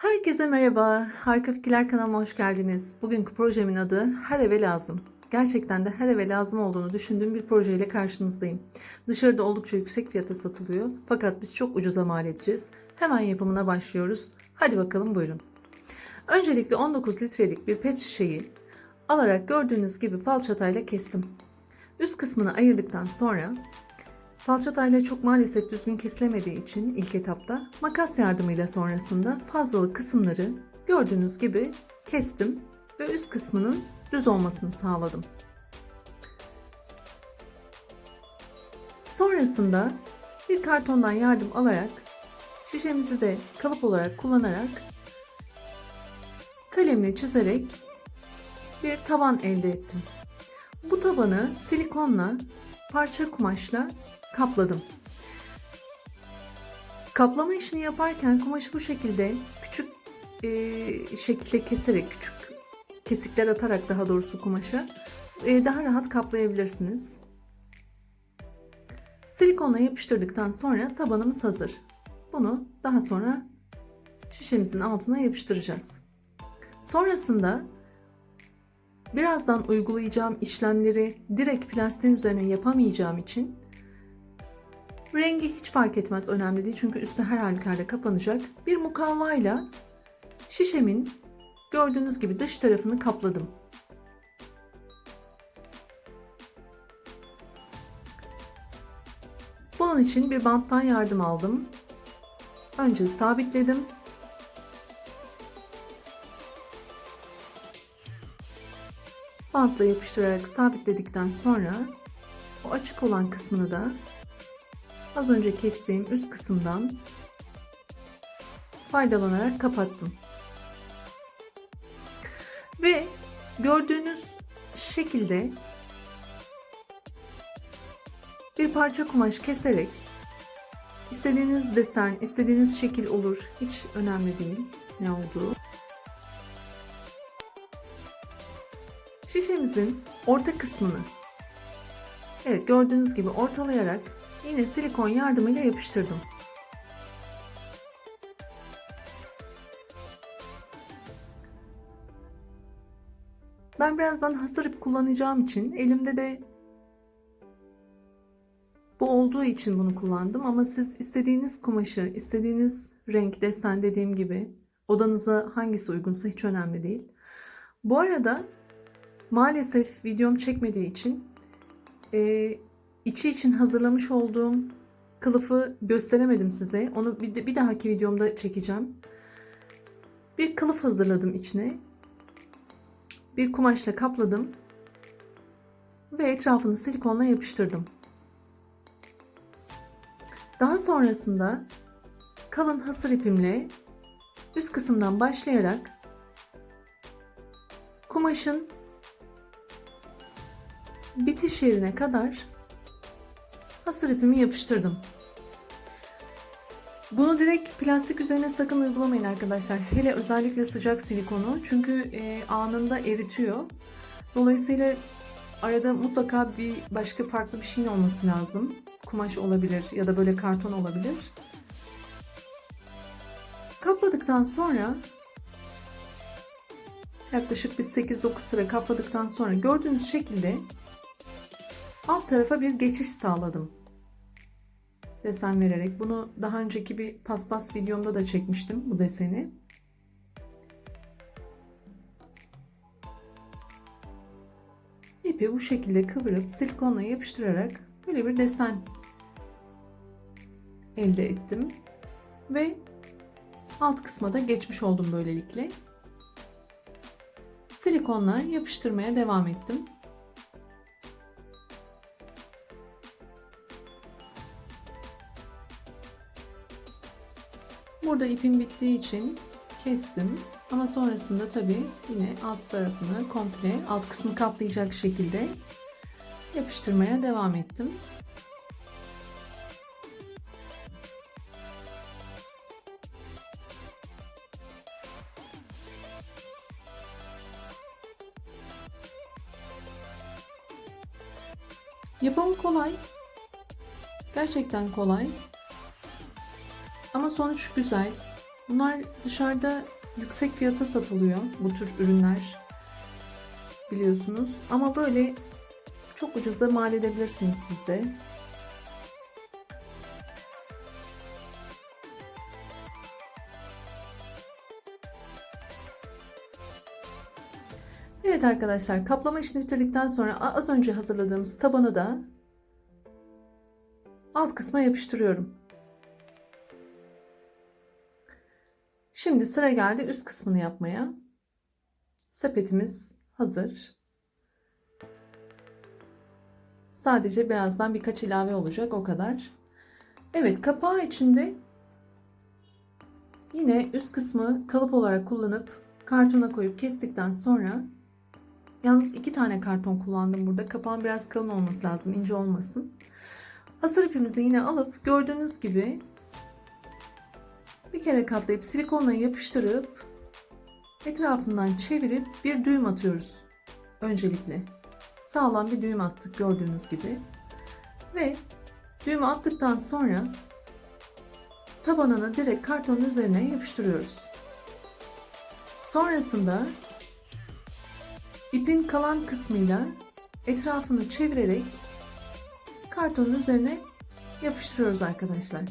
Herkese merhaba. Harika Fikirler kanalıma hoş geldiniz. Bugünkü projemin adı Her Eve Lazım. Gerçekten de her eve lazım olduğunu düşündüğüm bir projeyle karşınızdayım. Dışarıda oldukça yüksek fiyata satılıyor. Fakat biz çok ucuza mal edeceğiz. Hemen yapımına başlıyoruz. Hadi bakalım buyurun. Öncelikle 19 litrelik bir pet şişeyi alarak gördüğünüz gibi falçatayla kestim. Üst kısmını ayırdıktan sonra Falçatayla çok maalesef düzgün kesilemediği için ilk etapta makas yardımıyla sonrasında fazlalık kısımları gördüğünüz gibi kestim ve üst kısmının düz olmasını sağladım. Sonrasında bir kartondan yardım alarak şişemizi de kalıp olarak kullanarak kalemle çizerek bir taban elde ettim. Bu tabanı silikonla parça kumaşla kapladım. Kaplama işini yaparken kumaşı bu şekilde küçük e, şekilde keserek küçük kesikler atarak daha doğrusu kumaşa e, daha rahat kaplayabilirsiniz. Silikonla yapıştırdıktan sonra tabanımız hazır. Bunu daha sonra şişemizin altına yapıştıracağız. Sonrasında birazdan uygulayacağım işlemleri direkt plastiğin üzerine yapamayacağım için Rengi hiç fark etmez önemli değil çünkü üstü her halükarda kapanacak. Bir mukavvayla şişemin gördüğünüz gibi dış tarafını kapladım. Bunun için bir banttan yardım aldım. Önce sabitledim. Bantla yapıştırarak sabitledikten sonra o açık olan kısmını da az önce kestiğim üst kısımdan faydalanarak kapattım. Ve gördüğünüz şekilde bir parça kumaş keserek istediğiniz desen, istediğiniz şekil olur. Hiç önemli değil ne olduğu. Şişemizin orta kısmını Evet gördüğünüz gibi ortalayarak Yine silikon yardımıyla yapıştırdım. Ben birazdan hasır ip kullanacağım için elimde de bu olduğu için bunu kullandım ama siz istediğiniz kumaşı, istediğiniz renk, desen dediğim gibi odanıza hangisi uygunsa hiç önemli değil. Bu arada maalesef videom çekmediği için e, içi için hazırlamış olduğum kılıfı gösteremedim size. Onu bir, bir dahaki videomda çekeceğim. Bir kılıf hazırladım içine. Bir kumaşla kapladım. Ve etrafını silikonla yapıştırdım. Daha sonrasında kalın hasır ipimle üst kısımdan başlayarak kumaşın bitiş yerine kadar hasır ipimi yapıştırdım. Bunu direkt plastik üzerine sakın uygulamayın arkadaşlar. Hele özellikle sıcak silikonu çünkü e, anında eritiyor. Dolayısıyla arada mutlaka bir başka farklı bir şeyin olması lazım. Kumaş olabilir ya da böyle karton olabilir. Kapladıktan sonra yaklaşık bir 8-9 sıra kapladıktan sonra gördüğünüz şekilde alt tarafa bir geçiş sağladım desen vererek. Bunu daha önceki bir paspas videomda da çekmiştim bu deseni. İpi bu şekilde kıvırıp silikonla yapıştırarak böyle bir desen elde ettim. Ve alt kısma da geçmiş oldum böylelikle. Silikonla yapıştırmaya devam ettim. Burada ipim bittiği için kestim. Ama sonrasında tabii yine alt tarafını komple alt kısmı kaplayacak şekilde yapıştırmaya devam ettim. Yapımı kolay. Gerçekten kolay. Ama sonuç güzel. Bunlar dışarıda yüksek fiyata satılıyor bu tür ürünler biliyorsunuz. Ama böyle çok ucuza mal edebilirsiniz siz de. Evet arkadaşlar kaplama işini bitirdikten sonra az önce hazırladığımız tabanı da alt kısma yapıştırıyorum. Şimdi sıra geldi üst kısmını yapmaya. Sepetimiz hazır. Sadece birazdan birkaç ilave olacak o kadar. Evet kapağı içinde yine üst kısmı kalıp olarak kullanıp kartona koyup kestikten sonra yalnız iki tane karton kullandım burada. Kapağın biraz kalın olması lazım ince olmasın. Hasır ipimizi yine alıp gördüğünüz gibi bir kere katlayıp silikonla yapıştırıp etrafından çevirip bir düğüm atıyoruz öncelikle. Sağlam bir düğüm attık gördüğünüz gibi. Ve düğümü attıktan sonra tabanını direkt kartonun üzerine yapıştırıyoruz. Sonrasında ipin kalan kısmıyla etrafını çevirerek kartonun üzerine yapıştırıyoruz arkadaşlar.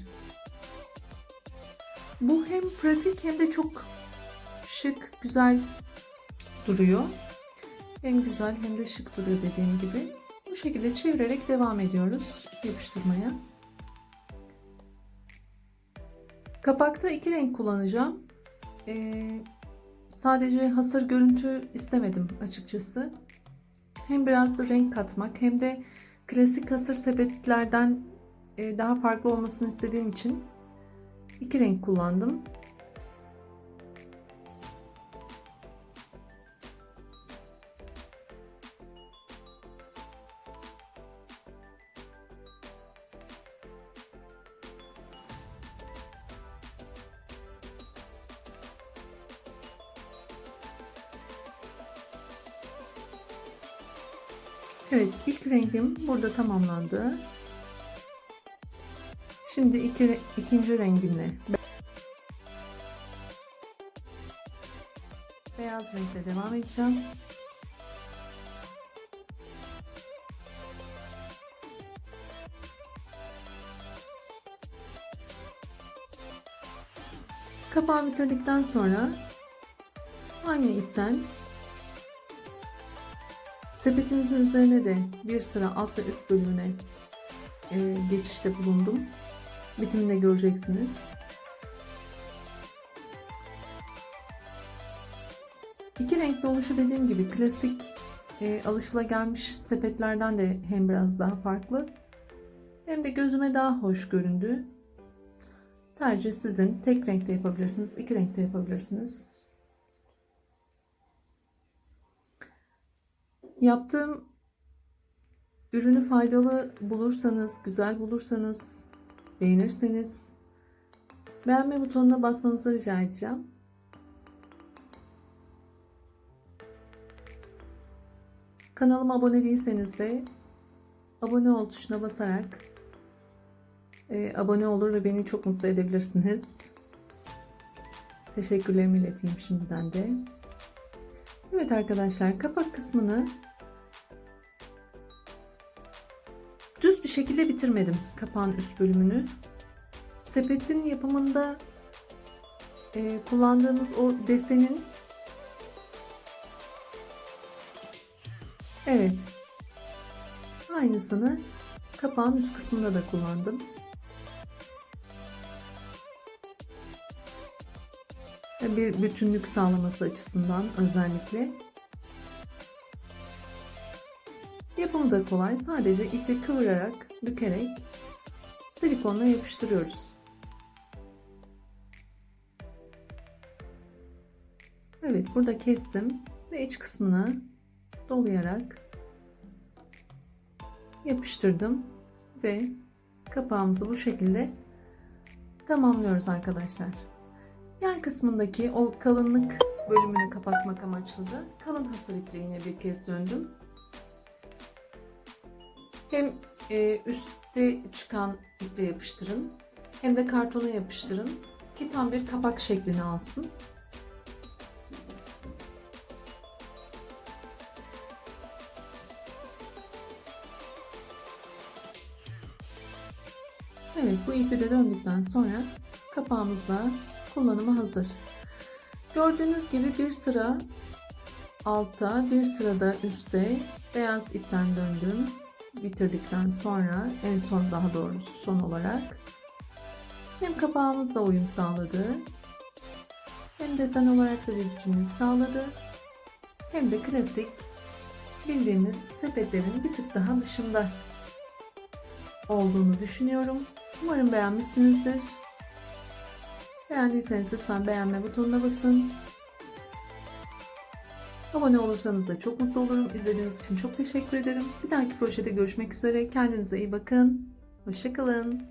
Bu hem pratik hem de çok şık, güzel duruyor. Hem güzel hem de şık duruyor dediğim gibi. Bu şekilde çevirerek devam ediyoruz yapıştırmaya. Kapakta iki renk kullanacağım. Ee, sadece hasır görüntü istemedim açıkçası. Hem biraz da renk katmak hem de klasik hasır sepetlerden e, daha farklı olmasını istediğim için iki renk kullandım. Evet, ilk rengim burada tamamlandı. Şimdi iki, ikinci rengimle beyaz renkle devam edeceğim. Kapağı bitirdikten sonra aynı ipten Sepetimizin üzerine de bir sıra alt ve üst bölümüne e, geçişte bulundum. Bitiminde göreceksiniz. İki renkli oluşu dediğim gibi klasik e, alışılagelmiş sepetlerden de hem biraz daha farklı hem de gözüme daha hoş göründü. Tercih sizin. Tek renkte yapabilirsiniz, iki renkte yapabilirsiniz. Yaptığım ürünü faydalı bulursanız, güzel bulursanız, beğenirseniz beğenme butonuna basmanızı rica edeceğim. Kanalıma abone değilseniz de abone ol tuşuna basarak e, abone olur ve beni çok mutlu edebilirsiniz. Teşekkürlerimi ileteyim şimdiden de. Evet arkadaşlar kapak kısmını bir şekilde bitirmedim kapağın üst bölümünü. Sepetin yapımında e, kullandığımız o desenin evet aynısını kapağın üst kısmında da kullandım. bir bütünlük sağlaması açısından özellikle. Da kolay. Sadece ipi kıvırarak, bükerek silikonla yapıştırıyoruz. Evet burada kestim ve iç kısmını dolayarak yapıştırdım ve kapağımızı bu şekilde tamamlıyoruz arkadaşlar. Yan kısmındaki o kalınlık bölümünü kapatmak amaçlı da kalın hasır iple yine bir kez döndüm. Hem e, üstte çıkan iple yapıştırın hem de kartona yapıştırın ki tam bir kapak şeklini alsın. Evet bu ipi de döndükten sonra kapağımızda kullanıma hazır. Gördüğünüz gibi bir sıra alta bir sırada üste beyaz ipten döndüm. Bitirdikten sonra en son daha doğrusu son olarak hem kapağımızla uyum sağladı hem desen olarak da bir bütünlük sağladı hem de klasik bildiğimiz sepetlerin bir tık daha dışında olduğunu düşünüyorum. Umarım beğenmişsinizdir. Beğendiyseniz lütfen beğenme butonuna basın. Abone olursanız da çok mutlu olurum. İzlediğiniz için çok teşekkür ederim. Bir dahaki projede görüşmek üzere. Kendinize iyi bakın. Hoşçakalın.